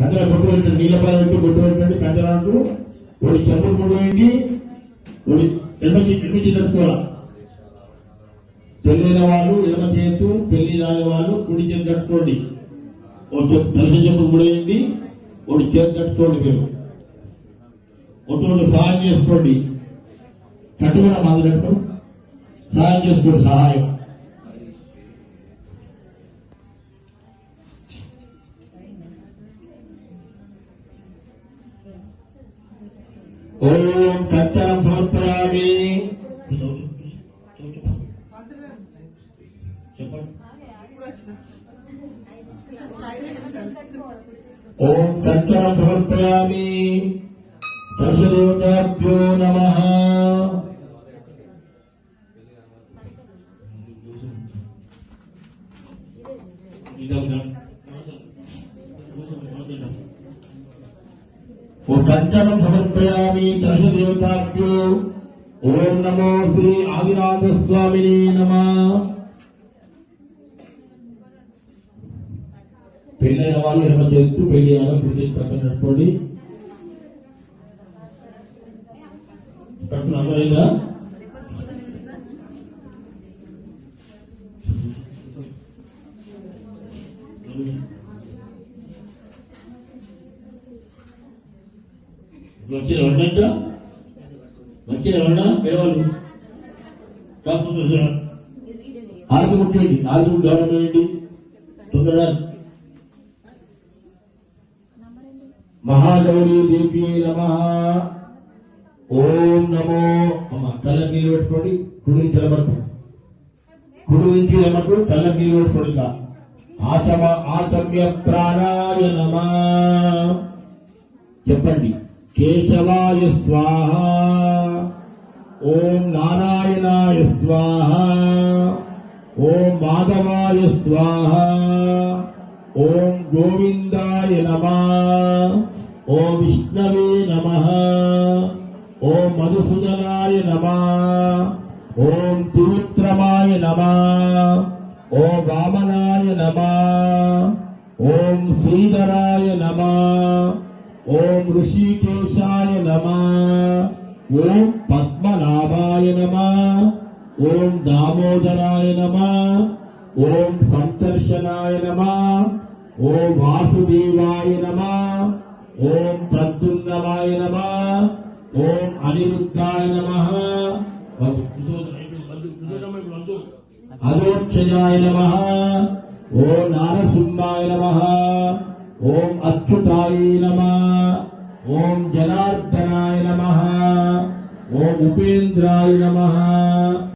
కంచెల కొట్టు పెట్టండి నీళ్ళ పైన పెట్టి కొట్టు పెట్టండి కంచెలకు ఒకటి చెప్పులు ముడిపోయింది ఒకటి ఎడమకి ఎడమికి తట్టుకోవాలి పెళ్ళైన వాళ్ళు ఎడమ చేతు పెళ్ళి రాని వాళ్ళు కుడి చేతి కట్టుకోండి. ఒక తల్లి చెప్పులు ముడేయండి ఒకటి చేతి కట్టుకోండి మీరు. ఒకటి సహాయం చేసుకోండి. కట్టుకున్నా మాకు కట్టుకోండి. సహాయం చేసుకోండి సహాయం. ఓం కత్తరం సమర్పయామి ఓం కత్తరం సమర్పయామి దర్శదేవతాభ్యో నమః. పంచమం సమర్పయామి దర్శదేవతాభ్యో ఓం నమో శ్రీ ఆదినాథ స్వామిని నమ. పెళ్ళైన వాళ్ళు ఎడమ చేస్తూ పెళ్ళి ఆడపిల్లి పక్కన నడుకోండి పక్కన అందరైనా Thank you. వచ్చిన ఎవరినంట వచ్చిన ఎవరన్నా పేదవాళ్ళు? కాకుండా ఆరు ముట్టండి ఆరు గౌరవం వేయండి తొందరగా మహాగౌరీ దేవి నమ. ఓం నమో. అమ్మ తల నీళ్ళు పెట్టుకోండి. కుడి నుంచి కుడి నుంచి నిలబడు తల నీళ్ళు పెట్టుకోండి ఇలా. ఆచమ ప్రాణాయ నమ. చెప్పండి. కేశవాయ స్వాహ. ఓం నారాయణాయ స్వాహ. ఓం మాధవాయ స్వాహ. ఓం గోవిందాయ నమ. ఓం విష్ణవే నమ. ఓం మధుసూదనాయ నమ. ఓం త్రివిక్రమాయ నమ. ఓం వామనాయ నమ. ఓం శ్రీధరాయ నమ. ఓం ఋషికే ఓం పద్మనాభాయ నమ ఓం దామోదరాయ నమ ఓం సంకర్షణాయ నమ ఓం వాసుదేవాయ నమ ఓం ప్రద్యున్నవాయ నమ ఓం అనిరుద్ధాయ నమ. అదోక్షజాయ నమ ఓం నారసింహాయ నమ ఓం అచ్యుతాయ నమ ఓం జనార్దనాయ నమ ఓం ఉపేంద్రాయ నమ.